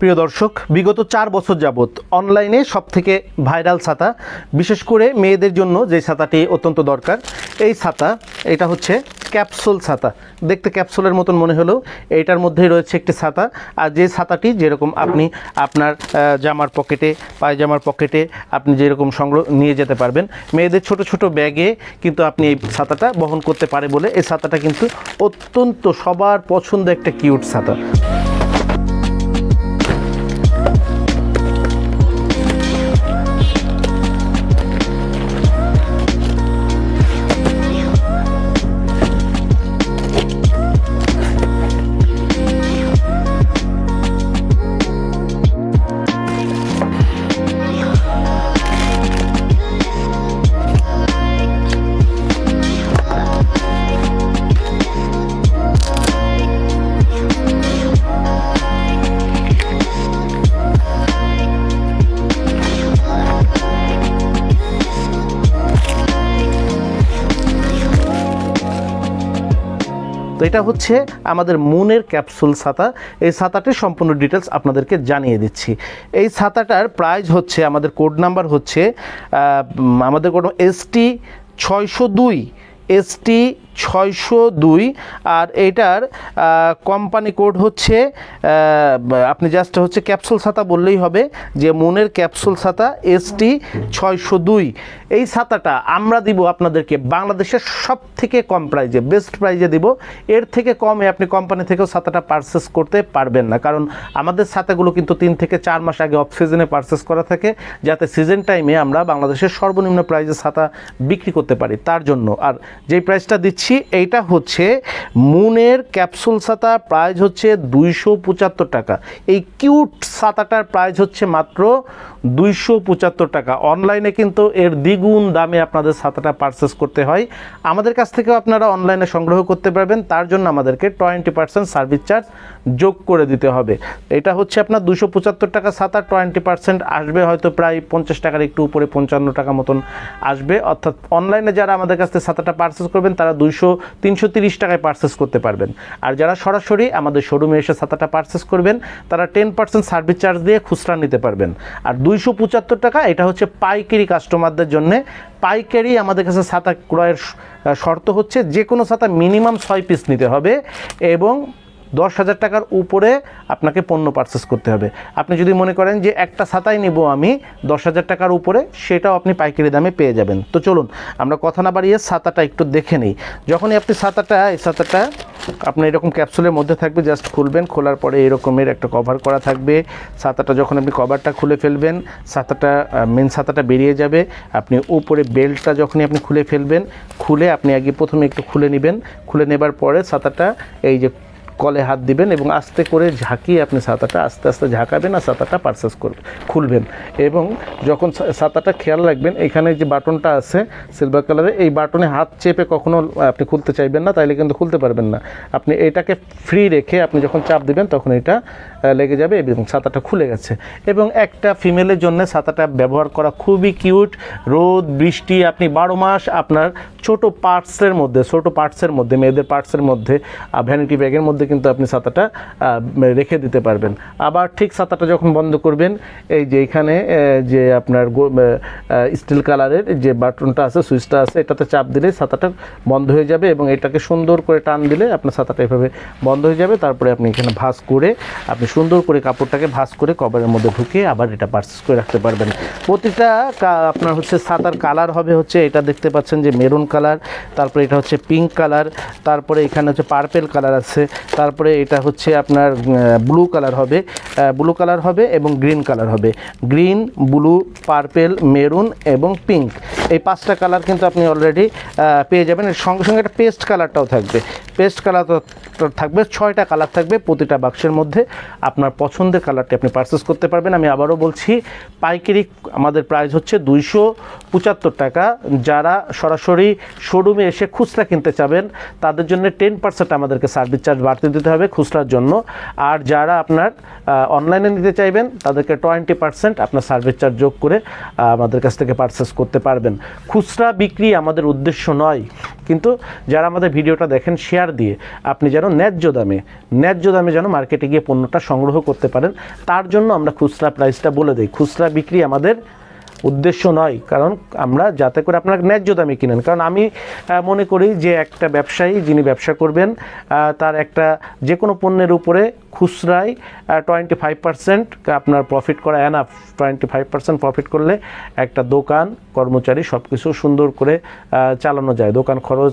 প্রিয় দর্শক, বিগত চার বছর যাবৎ অনলাইনে সবথেকে ভাইরাল ছাতা, বিশেষ করে মেয়েদের জন্য যে ছাতাটি অত্যন্ত দরকার, এই ছাতা, এটা হচ্ছে ক্যাপসুল ছাতা। দেখতে ক্যাপসুলের মতন মনে হলেও এইটার মধ্যেই রয়েছে একটি ছাতা। আর যে ছাতাটি যেরকম আপনি আপনার জামার পকেটে, পায়জামার পকেটে আপনি যেরকম সংগ্রহ, নিয়ে যেতে পারবেন। মেয়েদের ছোট ছোট ব্যাগে কিন্তু আপনি এই ছাতাটা বহন করতে পারে বলে এই ছাতাটা কিন্তু অত্যন্ত সবার পছন্দ একটা কিউট ছাতা। তো এটা হচ্ছে আমাদের মুনের ক্যাপসুল ছাতা। এই ছাতাটির সম্পূর্ণ ডিটেলস আপনাদেরকে জানিয়ে দিচ্ছি। এই ছাতাটার প্রাইস হচ্ছে, আমাদের কোড নাম্বার হচ্ছে আমাদের টি এসটি ছয়শো দুই এসটি ছয়শো দুই। আর এইটার কোম্পানি কোড হচ্ছে আপনি জাস্ট হচ্ছে ক্যাপসুল ছাতা বললেই হবে যে মুনের ক্যাপসুল ছাতা এসটি ছয়শো দুই। এই ছাতাটা আমরা দিব আপনাদেরকে বাংলাদেশের সব থেকে কম প্রাইজে বেস্ট প্রাইজে দিব। এর থেকে কমে আপনি কোম্পানি থেকেও ছাতাটা পারচেস করতে পারবেন না। কারণ আমাদের ছাতাগুলো কিন্তু তিন থেকে চার মাস আগে অফ সিজনে পারচেস করা থাকে, যাতে সিজন টাইমে আমরা বাংলাদেশের সর্বনিম্ন প্রাইজে ছাতা বিক্রি করতে পারি। তার জন্য, আর যেই প্রাইসটা দিচ্ছি এইটা হচ্ছে মুনের ক্যাপসুল ছাতা প্রাইস হচ্ছে দুইশো পঁচাত্তর টাকা। এই কিউট ছাতাটার প্রাইস হচ্ছে মাত্র দুইশো পঁচাত্তর টাকা। অনলাইনে কিন্তু এর দ্বিগুণ দামে আপনাদের ছাতাটা পারচেস করতে হয়। আমাদের কাছ থেকেও আপনারা অনলাইনে সংগ্রহ করতে পারবেন। তার জন্য আমাদেরকে টোয়েন্টি পার্সেন্ট সার্ভিস চার্জ যোগ করে দিতে হবে। এটা হচ্ছে আপনার দুশো পঁচাত্তর টাকা ছাতা। টোয়েন্টি পার্সেন্ট আসবে হয়তো প্রায় পঞ্চাশ টাকার একটু উপরে পঞ্চান্ন টাকা মতন আসবে। অর্থাৎ অনলাইনে যারা আমাদের কাছ থেকে ছাতাটা পারচেস করবেন, তারা দুইশো, তিনশো তিরিশ টাকায় পারচেস করতে পারবেন। আর যারা সরাসরি আমাদের শোরুমে এসে ছাতাটা পারচেস করবেন, তারা টেন পার্সেন্ট সার্ভিস চার্জ দিয়ে খুচরা নিতে পারবেন। আর দুইশো পঁচাত্তর টাকা, এটা হচ্ছে পাইকারি কাস্টমারদের জন্য। পাইকারি আমাদের কাছে ছাতা ক্রয়ের শর্ত হচ্ছে যে কোনো ছাতা মিনিমাম ছয় পিস নিতে হবে এবং দশ হাজার টাকার উপরে আপনাকে পণ্য পারচেস করতে হবে। আপনি যদি মনে করেন যে একটা ছাতাই নেব আমি, দশ হাজার টাকার উপরে, সেটাও আপনি পাইকারি দামে পেয়ে যাবেন। তো চলুন, আমরা কথা না বাড়িয়ে ছাতাটা একটু দেখে নিই। যখনই আপনি ছাতাটা, এই ছাতাটা আপনি এরকম ক্যাপসুলের মধ্যে থাকবে জাস্ট খুলবেন, খোলার পরে এরকমের একটা কভার করা থাকবে। ছাতাটা যখন আপনি কভারটা খুলে ফেলবেন, ছাতাটা মেন ছাতাটা বেরিয়ে যাবে। আপনি উপরে বেল্টটা যখনই আপনি খুলে ফেলবেন, খুলে আপনি আগে প্রথমে একটু খুলে নেবেন। খুলে নেবার পরে ছাতাটা, এই যে কলে হাত দিবেন এবং আস্তে করে ঝাঁকিয়ে আপনি ছাতাটা আস্তে আস্তে ঝাঁকাবেন আর ছাতাটা পারচেস করবেন খুলবেন। এবং যখন ছাতাটা খেয়াল রাখবেন, এখানে যে বাটনটা আছে সিলভার কালারে এই বাটনে হাত চেপে কখনো আপনি খুলতে চাইবেন না, তাইলে কিন্তু খুলতে পারবেন না। আপনি এটাকে ফ্রি রেখে আপনি যখন চাপ দিবেন, তখন এটা লেগে যাবে এবং ছাতাটা খুলে গেছে। এবং একটা ফিমেলের জন্য ছাতাটা ব্যবহার করা খুবই কিউট রোদ, বৃষ্টি, আপনি বারো মাস আপনার ছোট পার্টসের মধ্যে, ছোট পার্টসের মধ্যে, মেয়েদের পার্টসের মধ্যে ভ্যানিটি ব্যাগের মধ্যে কিন্তু আপনি ছাতাটা রেখে দিতে পারবেন। আবার ঠিক ছাতাটা যখন বন্ধ করবেন, এই যে এখানে যে আপনার স্টিল কালারের যে বাটনটা আছে, সুইচটা আছে, এটাতে চাপ দিলে ছাতাটা বন্ধ হয়ে যাবে এবং এটাকে সুন্দর করে টান দিলে আপনার ছাতাটা এভাবে বন্ধ হয়ে যাবে। তারপরে আপনি এখানে ভাঁজ করে, আপনি সুন্দর করে কাপড়টাকে ভাঁজ করে কভারের মধ্যে ঢুকিয়ে আবার এটা পার্সেস করে রাখতে পারবেন। প্রতিটা আপনার হচ্ছে ছাতার কালার হবে হচ্ছে, এটা দেখতে পাচ্ছেন যে মেরুন কালার তারপরে এটা হচ্ছে পিঙ্ক কালার তারপরে এখানে হচ্ছে পার্পেল কালার আছে, তারপরে এটা হচ্ছে আপনার ব্লু কালার হবে ব্লু কালার হবে এবং গ্রিন কালার হবে। গ্রিন ব্লু পার্পেল মেরুন এবং পিঙ্ক এই পাঁচটা কালার কিন্তু আপনি অলরেডি পেয়ে যাবেন। এর সঙ্গে সঙ্গে একটা পেস্ট কালারটাও থাকবে। পেস্ট কালার থাকবে, ছয়টা কালার থাকবে প্রতিটা বাক্সের মধ্যে। আপনার পছন্দের কালারটি আপনি পারচেস করতে পারবেন। আমি আবারও বলছি, পাইকারি আমাদের প্রাইস হচ্ছে দুইশো পঁচাত্তর টাকা। যারা সরাসরি শোরুমে এসে খুচরা কিনতে চাবেন, তাদের জন্য টেন পার্সেন্ট আমাদেরকে সার্ভিস চার্জ বাড়তি দিতে হবে খুচরার জন্য। আর যারা আপনার অনলাইনে নিতে চাইবেন, তাদেরকে টোয়েন্টি পার্সেন্ট আপনার সার্ভিস চার্জ যোগ করে আমাদের কাছ থেকে পারচেস করতে পারবেন। খুচরা বিক্রি আমাদের উদ্দেশ্য নয়, কিন্তু যারা আমাদের ভিডিওটা দেখেন শেয়ার দিয়ে আপনি যেন ন্যায্য দামে ন্যায্য দামে যেন মার্কেটে গিয়ে পণ্যটা সংগ্রহ করতে পারেন, তার জন্য আমরা খুচরা প্রাইসটা বলে দিই। খুচরা বিক্রি আমাদের উদ্দেশ্য নয়, কারণ আমরা যাতে করে আপনার ন্যায্য দামে কিনেন। কারণ আমি মনে করি যে একটা ব্যবসায়ী যিনি ব্যবসা করবেন তার একটা যে কোনো পণ্যের উপরে খুচরায় টোয়েন্টি ফাইভ পার্সেন্ট আপনার প্রফিট করা enough twenty five percent profit করলে একটা দোকান, কর্মচারী সব কিছু সুন্দর করে চালানো যায়। দোকান খরচ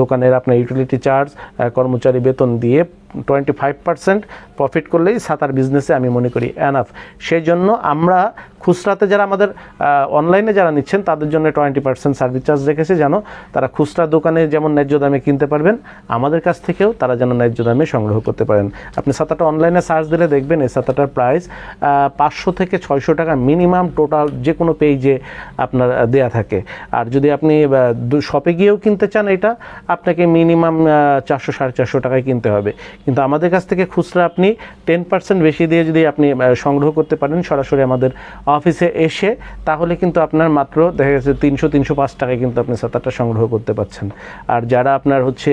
দোকানের আপনার ইউটিলিটি চার্জ কর্মচারী বেতন দিয়ে টোয়েন্টি ফাইভ পার্সেন্ট প্রফিট করলেই সাঁতার বিজনেসে আমি মনে করি এনাফ সেই জন্য আমরা খুচরাতে যারা আমাদের অনলাইনে যারা নিচ্ছেন, তাদের জন্য টোয়েন্টি পার্সেন্ট সার্ভিস চার্জ রেখেছে যেন তারা খুচরা দোকানে যেমন ন্যায্য দামে কিনতে পারবেন, আমাদের কাছ থেকেও তারা যেন ন্যায্য দামে সংগ্রহ করতে পারেন। আপনি সাঁতারটা অনলাইনে সার্চ দিলে দেখবেন এই সাঁতারটার প্রাইস পাঁচশো থেকে ছয়শো টাকা মিনিমাম টোটাল যে কোনো পেজে আপনার দেয়া থাকে। আর যদি আপনি শপে গিয়েও কিনতে চান এটা, আপনাকে মিনিমাম চারশো সাড়ে চারশো টাকায় কিনতে হবে। কিন্তু আমাদের কাছ থেকে খুচরা আপনি টেন পার্সেন্ট বেশি দিয়ে যদি আপনি সংগ্রহ করতে পারেন সরাসরি আমাদের অফিসে এসে, তাহলে কিন্তু আপনার মাত্র দেখা গেছে তিনশো তিনশো পাঁচ টাকায় কিন্তু আপনি সাঁতারটা সংগ্রহ করতে পারছেন। আর যারা আপনার হচ্ছে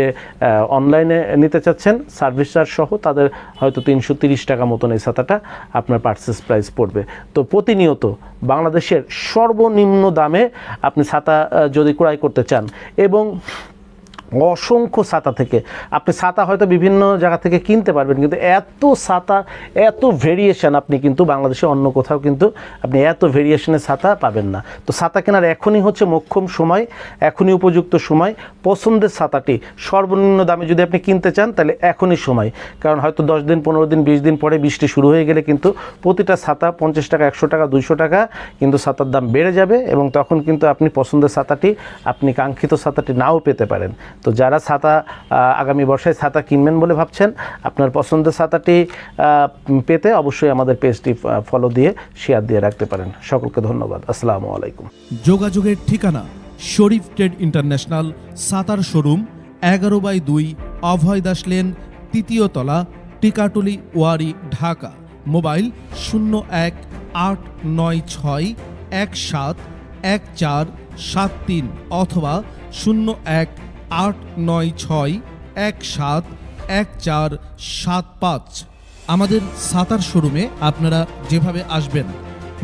অনলাইনে নিতে চাচ্ছেন সার্ভিস চার্জ সহ তাদের হয়তো তিনশো তিরিশ টাকা মতন এই ছাতাটা আপনার পার্সেস প্রাইস পড়বে। তো প্রতিনিয়ত বাংলাদেশের সর্বনিম্ন দামে আপনি ছাতা যদি ক্রয় করতে চান এবং অসংখ্য ছাতা থেকে। আপনি ছাতা হয়তো বিভিন্ন জায়গা থেকে কিনতে পারবেন, কিন্তু এত ছাতা, এত ভেরিয়েশন আপনি কিন্তু বাংলাদেশে অন্য কোথাও কিন্তু আপনি এত ভেরিয়েশনের ছাতা পাবেন না। তো ছাতা কেনার এখনই হচ্ছে মোক্ষম সময়, এখনই উপযুক্ত সময়। পছন্দের ছাতাটি সর্বনিম্ন দামে যদি আপনি কিনতে চান, তাহলে এখনই সময়। কারণ হয়তো দশ দিন, পনেরো দিন, বিশ দিন পরে বৃষ্টি শুরু হয়ে গেলে কিন্তু প্রতিটা ছাতা পঞ্চাশ টাকা, একশো টাকা, দুইশো টাকা কিন্তু ছাতার দাম বেড়ে যাবে এবং তখন কিন্তু আপনি পছন্দের ছাতাটি, আপনি কাঙ্ক্ষিত ছাতাটি নাও পেতে পারেন। তো যারা ছাতা আগামী বর্ষায় ছাতা কিনবেন বলে ভাবছেন, আপনার পছন্দের ছাতাটি পেতে অবশ্যই আমাদের পেজটি ফলো দিয়ে শেয়ার দিয়ে রাখতে পারেন। সকলকে ধন্যবাদ। আসসালামু আলাইকুম। যোগাযোগের ঠিকানা শরীফ ট্রেড ইন্টারন্যাশনাল সাতার শোরুম, এগারো বাই দুই অভয় দাস লেন, তৃতীয় তলা, টিকাটুলি, ওয়ারি, ঢাকা। মোবাইল শূন্য এক আট নয় ছয় এক সাত এক চার সাত তিন অথবা শূন্য এক আট নয় ছয় এক সাত এক চার সাত পাঁচ। আমাদের সাতার শোরুমে আপনারা যেভাবে আসবেন,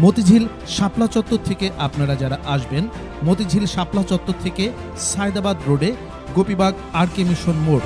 মতিঝিল শাপলা চত্বর থেকে আপনারা যারা আসবেন, মতিঝিল শাপলা চত্বর থেকে সায়দাবাদ রোডে গোপীবাগ আর কে মিশন মোড়।